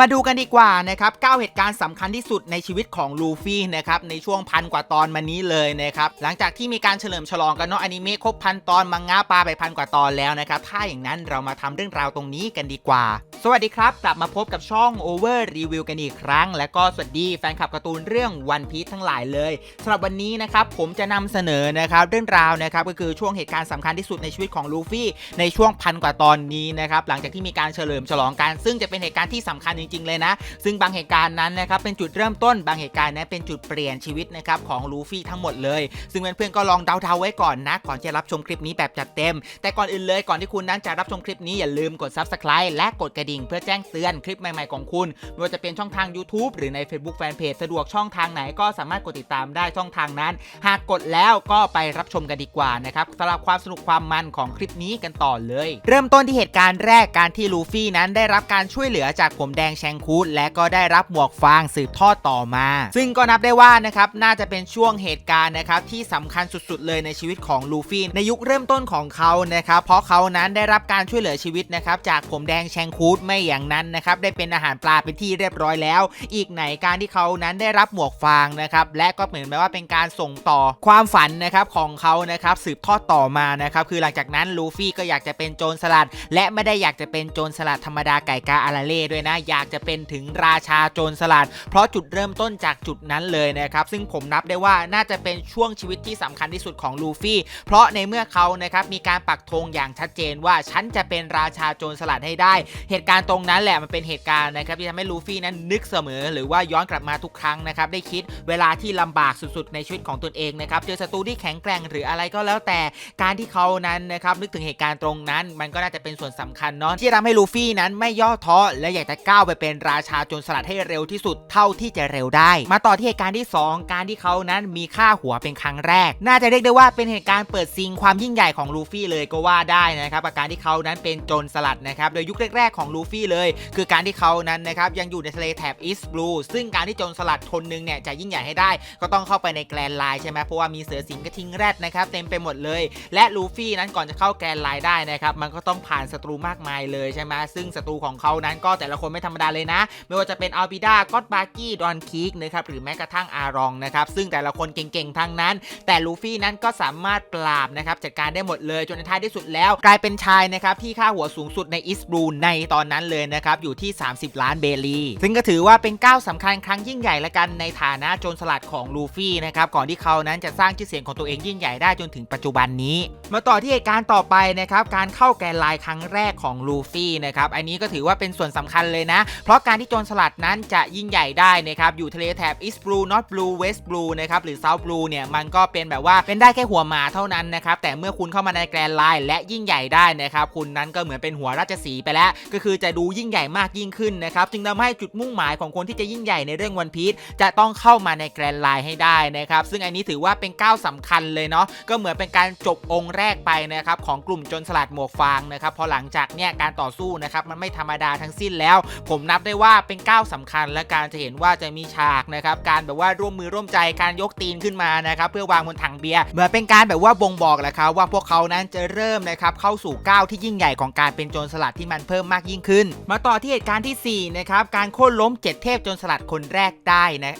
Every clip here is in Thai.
มาดูกันดีกว่านะครับ 9 เหตุการณ์สำคัญที่สุดในชีวิตของลูฟี่นะครับในช่วงพันกว่าตอนมานี้เลยนะครับหลังจากที่มีการเฉลิมฉลองกันเนาะอนิเมะครบพันตอนมังงะปลาไปพันกว่าตอนแล้วนะครับถ้าอย่างนั้นเรามาทำเรื่องราวตรงนี้กันดีกว่า สวัสดีครับ กลับมาพบกับช่อง Over Review กันอีกครั้ง และก็สวัสดีแฟนคลับการ์ตูนเรื่อง One Piece ทั้งหลายเลยสำหรับวันนี้นะครับผมจะนำเสนอนะครับเรื่องราวนะครับก็คือช่วงเหตุการณ์สำคัญที่สุดในชีวิตของลูฟี่ในช่วงพันกว่าตอนนี้นะครับหลังจากที่มีการเฉลิมฉลองกันซึ่งจะเป็นเหตุการณ์ที่สำคัญจริงๆเลยนะ ซึ่งบางเหตุการณ์นั้นนะครับเป็นจุดเริ่มต้นบางเหตุการณ์นั้นเป็นจุดเปลี่ยนชีวิตนะครับของลูฟี่ทั้งหมดเลย ซึ่งเพื่อนๆก็ลองเดาๆไว้ก่อนนะ ก่อนจะรับชมคลิปนี้แบบจัดเต็ม แต่ก่อนอื่นเลยก่อนที่คุณนั้นจะรับชมคลิปนี้อย่าลืมกด subscribe และกดกระดิ่งเพื่อแจ้งเตือนคลิปใหม่ๆของคุณไม่ว่าจะเป็นช่องทาง YouTube หรือใน Facebook Fanpage สะดวกช่องทางไหนก็สามารถกดติดตามได้ช่องทางนั้น หากกดแล้วก็ไปรับชมกันดีกว่านะครับสำหรับความสนุกความมันของคลิปนี้กันต่อเลย เริ่มต้นที่เหตุการณ์แรกการที่ลูฟี่นั้นได้รับการช่วยเหลือจากผมแดงแชงคูดและก็ได้รับหมวกฟางสืบทอดต่อมา ซึ่งก็นับได้ว่านะครับน่าจะเป็นช่วงเหตุการณ์นะครับที่สำคัญสุดๆ เลยในชีวิตของลูฟี่ในยุคเริ่มต้นของเขานะครับเพราะเขานั้นได้รับการช่วยเหลือชีวิตนะครับจากผมแดงแชงคูดไม่อย่างนั้นนะครับได้เป็นอาหารปลาเป็นที่เรียบร้อยแล้ว อีกไหนการที่เขานั้นได้รับหมวกฟางนะครับและก็เหมือนแบบว่าเป็นการส่งต่อความฝันนะครับของเขานะครับสืบทอดต่อมานะครับคือหลังจากนั้นลูฟี่ก็อยากจะเป็นโจรสลัด และไม่ได้อยากจะเป็นโจรสลัดธรรมดาไก่กาอาราเล่ด้วยนะอยากจะเป็นถึงราชาโจรสลัด เพราะจุดเริ่มต้นจากจุดนั้นเลยนะครับ ซึ่งผมนับได้ว่าน่าจะเป็นช่วงชีวิตที่สำคัญที่สุดของลูฟี่ เพราะในเมื่อเขานะครับมีการปักธงอย่างชัดเจนว่าฉันจะเป็นราชาโจรสลัดให้ได้ เหตุการณ์ตรงนั้นแหละมันเป็นเหตุการณ์นะครับที่ทำให้ลูฟี่นั้นนึกเสมอ หรือว่าย้อนกลับมาทุกครั้งนะครับได้คิดเวลาที่ลำบากสุดๆ ในชีวิตของตนเองนะครับเจอศัตรูที่แข็งแกร่งหรืออะไรก็แล้วแต่การที่เขานั้นนะครับนึกถึงเหตุการณ์ตรงนั้น มันก็น่าจะเป็นส่วนสำคัญเนาะที่ทำให้ลูฟี่นั้นไม่ย่อท้อและอยากจะก้าวไปเป็นราชาโจรสลัดให้เร็วที่สุดเท่าที่จะเร็วได้ มาต่อที่เหตุการณ์ที่ 2 การที่เขานั้นมีค่าหัวเป็นครั้งแรก น่าจะเรียกได้ว่าเป็นเหตุการณ์เปิดซิงความยิ่งใหญ่ของลูฟี่เลยก็ว่าได้นะครับกับการที่เขานั้นเป็นโจรสลัดนะครับโดยยุคแรกๆของลูฟี่เลย คือการที่เขานั้นนะครับยังอยู่ในทะเลแถบอีสต์บลูซึ่งการที่โจรสลัดคนหนึงเนี่ยจะยิ่งใหญ่ให้ได้ ก็ต้องเข้าไปในแกลนไลน์ใช่ไหมเพราะว่ามีเสือสิงกระทิงแรดนะครับเต็มไปหมดเลย และลูฟี่นั้นก่อนจะเข้าแกลนไลน์ได้นะครับมันก็ต้องผ่านศัตรูมากมายเลยใช่ไหมซึ่งศัตรูของเขานั้นก็แต่ละคนไม่ธรรมดาเลยนะ ไม่ว่าจะเป็นอัลบิดาก็อดบาร์กี้ดอนคิกนะครับหรือแม้กระทั่งอารองนะครับซึ่งแต่ละคนเก่งๆทั้งนั้น แต่ลูฟี่นั้นก็สามารถปราบนะครับจัดการได้หมดเลยจนในท้ายที่สุดแล้ว กลายเป็นชายนะครับที่ค่าหัวสูงสุดในอิสบรูในตอนนั้นเลยนะครับอยู่ที่ 30 ล้านเบลีซึ่งก็ถือว่าเป็นก้าวสำคัญครั้งยิ่งใหญ่ละกันในฐานะโจรสลัดของลูฟี่นะครับก่อนที่เขานั้นจะสร้างชื่อเสียงของตัวเองยิ่งใหญ่ได้จนถึงปัจจุบันนี้ มาต่อที่เหตุการณ์ต่อไปนะครับการเข้าแกนไลน์ครั้งแรกของลูฟี่นะครับอันนี้ก็ถือว่าเป็นส่วนสำคัญเลยนะเพราะการที่โจรสลัดนั้นจะยิ่งใหญ่ได้นะครับอยู่ทะเลแถบ East Blue North Blue West Blue นะครับหรือ South Blue เนี่ยมันก็เป็นแบบว่าเป็นได้แค่หัวหมาเท่านั้นนะครับแต่เมื่อคุณเข้ามาในแกรนด์ไลน์และยิ่งใหญ่ได้นะครับคุณนั้นก็เหมือนเป็นหัวราชสีไปแล้ว ก็คือจะดูยิ่งใหญ่มากยิ่งขึ้นนะครับจึงทำให้จุดมุ่งหมายของคนที่จะยิ่งใหญ่ในเรื่องวันพีชจะต้องเข้ามาในแกรนด์ไลน์ให้ได้นะครับซึ่งอันนี้ถือว่าเป็นก้าวสำคัญเลยเนาะก็เหมือนเป็นการจบองค์แรกไปนะครับของกลุ่มจนสลัดหมวกฟางนะครับพอหลังจากเนี่ยการต่อสู้นะครับมันไม่ธรรมดาทั้งสิ้นแล้ว ผมมนับได้ว่าเป็นก้าวสำคัญและการจะเห็นว่าจะมีฉากนะครับการแบบว่าร่วมมือร่วมใจการยกตีนขึ้นมานะครับเพื่อวางบนถังเบียร์เหมือนเป็นการแบบว่าบ่งบอกแหละครับว่าพวกเขานั้นจะเริ่มนะครับเข้าสู่ก้าวที่ยิ่งใหญ่ของการเป็นโจรสลัดที่มันเพิ่มมากยิ่งขึ้น มาต่อที่เหตุการณ์ที่สี่นะครับการโค่นล้มเจ็ดเทพโจรสลัดคนแรกได้นะ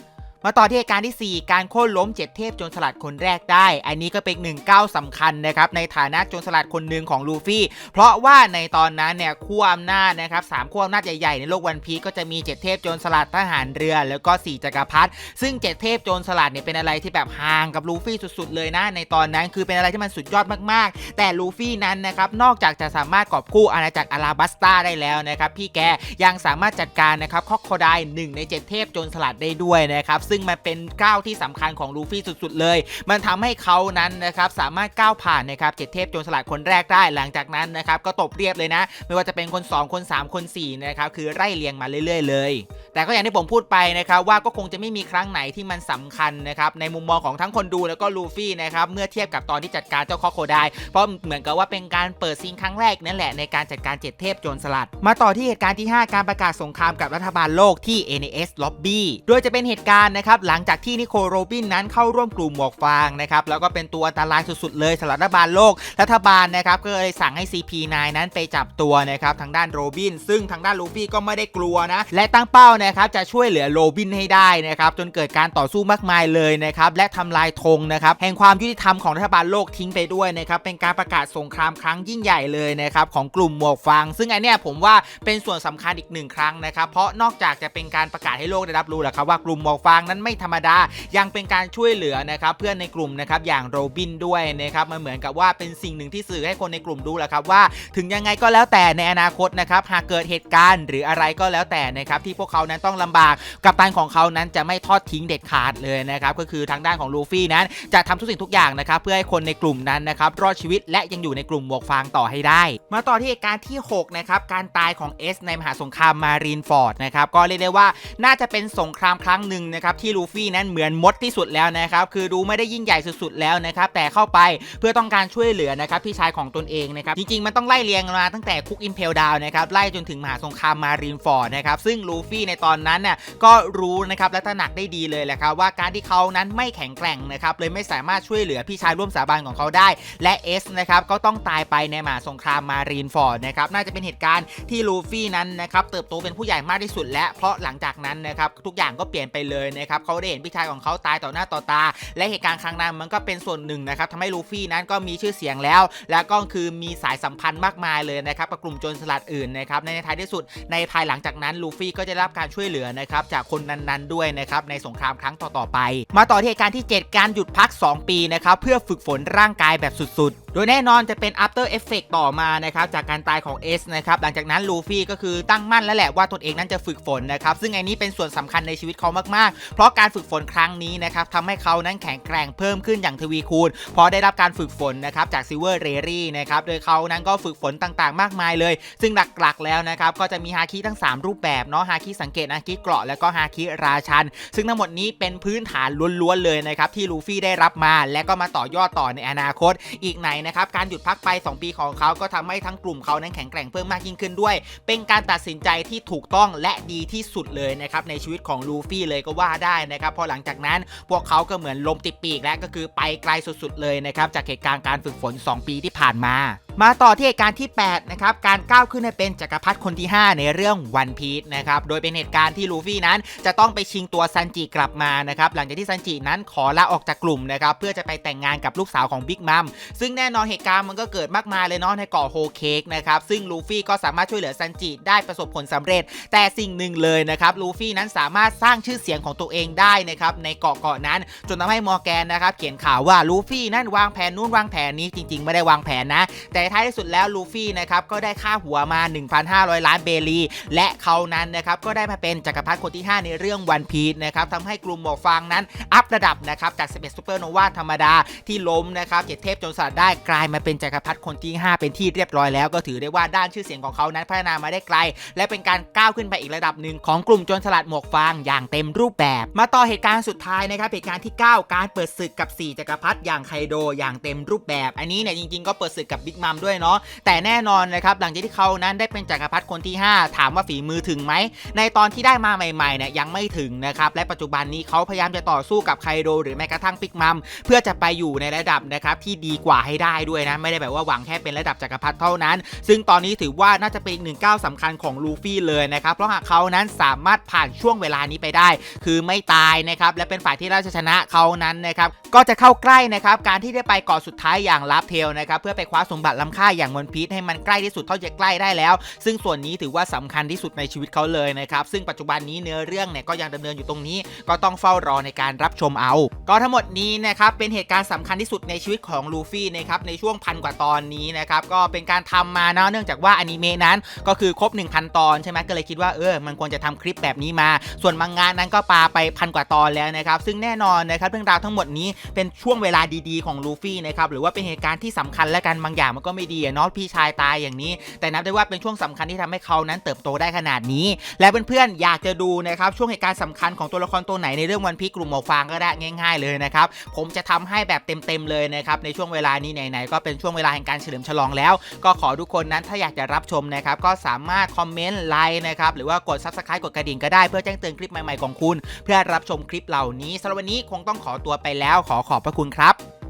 มาต่อที่เหตุการณ์ที่ 4 การโค่นล้มเจ็ดเทพโจรสลัดคนแรกได้ อันนี้ก็เป็นหนึ่งก้าวสำคัญนะครับในฐานะโจรสลัดคนหนึ่งของลูฟี่ เพราะว่าในตอนนั้นเนี่ยขั้วอำนาจนะครับสามขั้วอำนาจใหญ่ๆในโลกวันพีก็จะมีเจ็ดเทพโจรสลัดทหารเรือ แล้วก็สี่จักรพรรดิซึ่งเจ็ดเทพโจรสลัดเนี่ยเป็นอะไรที่แบบห่างกับลูฟี่สุดๆ เลยนะ ในตอนนั้นคือเป็นอะไรที่มันสุดยอดมากๆ แต่ลูฟี่นั้นนะครับนอกจากจะสามารถกอบกู้อาณาจักรอาราบัสตาได้แล้วนะครับพี่แกยังสามารถจัดการนะครับคอกโคไดหนึ่งในเจ็ดเทพโจรสลัดได้ด้วยนะครับซึ่งจึงมันเป็นก้าวที่สำคัญของลูฟี่สุดๆเลย มันทำให้เขานั้นนะครับสามารถก้าวผ่านนะครับเจ็ดเทพโจรสลัดคนแรกได้หลังจากนั้นนะครับก็ตบเรียบเลยนะ ไม่ว่าจะเป็นคน 2 คน 3 คน4นะครับคือไล่เรียงมาเรื่อย ๆ เลย แต่ก็อย่างที่ผมพูดไปนะครับว่าก็คงจะไม่มีครั้งไหนที่มันสำคัญนะครับในมุมมองของทั้งคนดูแล้วก็ลูฟี่นะครับเมื่อเทียบกับตอนที่จัดการเจ้าคอโคไดเพราะเหมือนกับว่าเป็นการเปิดซีนครั้งแรกนั่นแหละในการจัดการเจ็ดเทพโจรสลัด มาต่อที่เหตุการณ์ที่ 5 การประกาศสงครามกับรัฐบาลโลกที่ NAS Lobby โดยจะเป็นเหตุการณ์นะครับหลังจากที่นิโคลโรบินนั้นเข้าร่วมกลุ่มหมวกฟางนะครับแล้วก็เป็นตัวอันตรายสุดๆเลยสำหรับรัฐบาลโลก รัฐบาลนะครับก็เลยสั่งให้ CP9 นั้นไปจับตัวนะครับทางด้านโรบิน ซึ่งทางด้านลูฟี่ก็ไม่ได้กลัวนะ และตั้งเป้านะครับจะช่วยเหลือโรบินให้ได้นะครับจนเกิดการต่อสู้มากมายเลยนะครับและทำลายธงนะครับแห่งความยุติธรรมของรัฐบาลโลกทิ้งไปด้วยนะครับเป็นการประกาศสงครามครั้งยิ่งใหญ่เลยนะครับของกลุ่มหมวกฟางซึ่งอันเนี้ยผมว่าเป็นส่วนสำคัญอีกหนึ่งครั้งนะครับเพราะนอกจากจะเป็นการประกาศให้โลกได้รับรู้แล้วครับว่ากลุ่มหมวกฟางนั้นไม่ธรรมดา ยังเป็นการช่วยเหลือนะครับเพื่อนในกลุ่มนะครับอย่างโรบินด้วยนะครับมันเหมือนกับว่าเป็นสิ่งหนึ่งที่สื่อให้คนในกลุ่มรู้แหละครับว่า ถึงยังไงก็แล้วแต่ในอนาคตนะครับหากเกิดเหตุการณ์หรืออะไรก็แล้วแต่นะครับที่พวกเขานั้นต้องลำบากกัปตันของเขานั้นจะไม่ทอดทิ้งเด็ดขาดเลยนะครับก็คือทางด้านของลูฟี่นั้น จะทำทุกสิ่งทุกอย่างนะครับเพื่อให้คนในกลุ่มนั้นนะครับรอดชีวิตและยังอยู่ในกลุ่มหมวกฟางต่อให้ได้ มาต่อที่เหตุการณ์ที่6นะครับการตายของเอสในมหาสงครามมารีนฟอร์ดนะครับก็เรียกได้ว่าน่าจะเป็นสงครามครั้งหนึ่งนะครับที่ลูฟี่นั้นเหมือนมดที่สุดแล้วนะครับคือดูไม่ได้ยิ่งใหญ่สุดๆแล้วนะครับแต่เข้าไปเพื่อต้องการช่วยเหลือนะครับพี่ชายของตนเองนะครับจริงๆมันต้องไล่เรียงมาตั้งแต่คุกอิมเพลดาวนะครับไล่จนถึงมหาสงครามมารีนฟอร์ดนะครับซึ่งลูฟี่ในตอนนั้นน่ะก็รู้นะครับและตระหนักได้ดีเลยแหละครับว่าการที่เขานั้นไม่แข็งแกร่งนะครับเลยไม่สามารถช่วยเหลือพี่ชายร่วมสาบานของเขาได้ และเอสนะครับก็ต้องตายไปในมหาสงครามมารีนฟอร์ดนะครับน่าจะเป็นเหตุการณ์ที่ลูฟี่นั้นนะครับเติบโตเป็นผู้ใหญ่มากที่สุด และเพราะหลังจากนั้นนะครับทุกอย่างก็เปลี่ยนไปเลยนะครับเขาได้เห็นพี่ชายของเขาตายต่อหน้าต่อตา และเหตุการณ์ครั้งนั้นมันก็เป็นส่วนหนึ่งนะครับทำให้ลูฟี่นั้นก็มีชื่อเสียงแล้ว และก็คือมีสายสัมพันธ์มากมายเลยนะครับกับกลุ่มโจรสลัดอื่นนะครับในท้ายที่สุดในภายหลังจากนั้นลูฟี่ก็จะรับการช่วยเหลือนะครับจากคนนั้นๆด้วยนะครับในสงครามครั้งต่อๆไป มาต่อที่เหตุการณ์ที่ 7 การหยุดพัก 2 ปีนะครับเพื่อฝึกฝนร่างกายแบบสุดๆ โดยแน่นอนจะเป็น after effect ต่อมานะครับจากการตายของ S นะครับหลังจากนั้นลูฟี่ก็คือตั้งมั่นแล้วแหละว่าตนเองนั้นจะฝึกฝนนะครับซึ่งไอ้นี้เป็นส่วนสำคัญในชีวิตเขามากๆ เพราะการฝึกฝนครั้งนี้นะครับทำให้เขานั้นแข็งแกร่งเพิ่มขึ้นอย่างทวีคูณเพราะได้รับการฝึกฝนนะครับจากซิเวอร์เรรี่นะครับโดยเขานั้นก็ฝึกฝนต่างๆ มากมายเลย ซึ่งหลักๆแล้วนะครับก็จะมีฮาคิทั้ง 3 รูปแบบเนาะฮาคิสังเกตฮาคิเกราะแล้วก็ฮาคิราชัน ซึ่งทั้งหมดนี้เป็นพื้นฐานล้วนๆเลยนะครับที่ลูฟี่ได้รับมาและก็มาต่อยอดต่อในอนาคตอีกไหนนะครับการหยุดพักไป 2 ปีของเขาก็ทำให้ทั้งกลุ่มเขานั้นแข็งแกร่งเพิ่มมากยิ่งขึ้นด้วย เป็นการตัดสินใจที่ถูกต้องและดีที่สุดเลยนะครับในชีวิตของลูฟี่เลยก็ว่าได้นะครับพอหลังจากนั้นพวกเขาก็เหมือนลมติดปีกและก็คือไปไกลสุดๆเลยนะครับจากเหตุการณ์การฝึกฝน 2 ปีที่ผ่านมา มาต่อที่เหตุการณ์ที่ 8 นะครับ การก้าวขึ้นให้เป็นจักรพรรดิคนที่ 5 ในเรื่องวันพี e นะครับ โดยเป็นเหตุการณ์ที่ลูฟี่นั้น จะต้องไปชิงตัวซันจิกลับมานะครับ หลังจากที่ซันจินั้นขอลาออกจากกลุ่มนะครับ เพื่อจะไปแต่งงานกับลูกสาวของบิ๊กมัม ซึ่งแน่นอนเหตุการณ์มันก็เกิดมากมายเลยเนาะในเกาะโฮเค้กนะครับ ซึ่งลูฟี่ก็สามารถช่วยเหลือซันจิได้ประสบผลสำเร็จ แต่สิ่งหนึ่งเลยนะครับ ลูฟี่นั้นสามารถสร้างชื่อเสียงของตัวเองได้นะครับ ในเกาะเกาะนั้น จนทำให้มอร์แกนนะครับ เขียนข่าวว่าลูฟี่นั้นวางแผนนู่นวางแผนนี้จริง ๆ ไม่ได้วางแผนนะ แต่ท้ายที่สุดแล้วลูฟี่นะครับก็ได้ค่าหัวมา 1,500 ล้านเบลีและเขานั้นนะครับก็ได้มาเป็นจักรพรรดิคนที่ 5 ในเรื่องวันพี e นะครับทำให้กลุ่มหมวกฟางนั้น อัพระดับนะครับจาก 11ซูเปอร์โนวาธรรมดาที่ล้มนะครับเจ็ดเทพจนสลัดได้กลายมาเป็นจักรพรรดิคนที่ 5 เป็นที่เรียบร้อยแล้วก็ถือได้ว่าด้านชื่อเสียงของเขานั้นพัฒนามาได้ไกล และเป็นการก้าวขึ้นไปอีกระดับหนึ่งของกลุ่มโจรสลัดหมวกฟางอย่างเต็มรูปแบบ มาต่อเหตุการณ์สุดท้ายนะครับเหตุการณ์ที่ 9 การเปิดศึกกับ 4 จักรพรรดิอย่างไคโดอย่างเต็มรูปแบบ อันนี้เนี่ยจริงๆก็เปิดศึกกับบิ๊กมัมด้วยเนาะแต่แน่นอนนะครับหลังจากที่เขานั้นได้เป็นจักรพรรดิคนที่ 5 ถามว่าฝีมือถึงไหม ในตอนที่ได้มาใหม่ๆเนี่ยยังไม่ถึงนะครับและปัจจุบันนี้เขาพยายามจะต่อสู้กับไคโดหรือแม้กระทั่งบิ๊กมัม เพื่อจะไปอยู่ในระดับนะครับที่ดีกว่าให้ได้ด้วยนะไม่ได้แบบว่าหวังแค่เป็นระดับจักรพรรดิเท่านั้น ซึ่งตอนนี้ถือว่าน่าจะเป็นอีกหนึ่งก้าวสำคัญของลูฟี่เลยนะครับเพราะหากเขานั้นสามารถผ่านช่วงเวลานี้ไปได้ คือไม่ตายนะครับและเป็นฝ่ายที่ราชชนะเขานั้นนะครับก็จะเข้าใกล้นะครับการที่ได้ไปเกาะสุดท้ายอย่างลับเทลนะครับเพื่อไปคว้าสมบัติล้ำค่าอย่างวันพีชให้มันใกล้ที่สุดเท่าจะใกล้ได้แล้ว ซึ่งส่วนนี้ถือว่าสำคัญที่สุดในชีวิตเขาเลยนะครับซึ่งปัจจุบันนี้เนื้อเรื่องเนี่ยก็ยังดำเนินอยู่ตรงนี้ ก็ต้องเฝ้ารอในการรับชมเอา ก็ทั้งหมดนี้นะครับเป็นเหตุการณ์สำคัญที่สุดในชีวิตของลูฟี่นะครับในช่วงพันกว่าตอนนี้นะครับก็เป็นการทำมาเนาะเนื่องจากว่าอนิเมะนั้นก็คือครบ 1,000 ตอนใช่ไหมก็เลยคิดว่าเออมันควรจะทำคลิปแบบนี้มา ส่วนมังงานนั้นก็ปาไปพันกว่าตอนแล้วนะครับซึ่งแน่นอนนะครับเรื่องราวทั้งหมดนี้เป็นช่วงเวลาดีๆของลูฟี่นะครับหรือว่าเป็นเหตุการณ์ที่สำคัญและกันบางอย่างมันก็ไม่ดีอะเนาะพี่ชายตายอย่างนี้ แต่นับได้ว่าเป็นช่วงสำคัญที่ทำให้เขานั้นเติบโตได้ขนาดนี้ และเพื่อนๆอยากจะดูนะครับช่วงเหตุการณ์สำคัญของตัวละครตัวไหนในเรื่องวันพีกลุ่มหมวกฟางก็ได้ง่าย ๆเลยนะครับผมจะทำให้แบบเต็มๆเลยนะครับในช่วงเวลานี้ไหนๆก็เป็นช่วงเวลาแห่งการเฉลิมฉลองแล้ว ก็ขอทุกคนนั้นถ้าอยากจะรับชมนะครับก็สามารถคอมเมนต์ไลค์นะครับหรือว่ากด subscribe กดกระดิ่งก็ได้เพื่อแจ้งเตือนคลิปใหม่ๆของคุณ เพื่อรับชมคลิปเหล่านี้สำหรับวันนี้คงต้องขอตัวไปแล้วขอขอบพระคุณครับ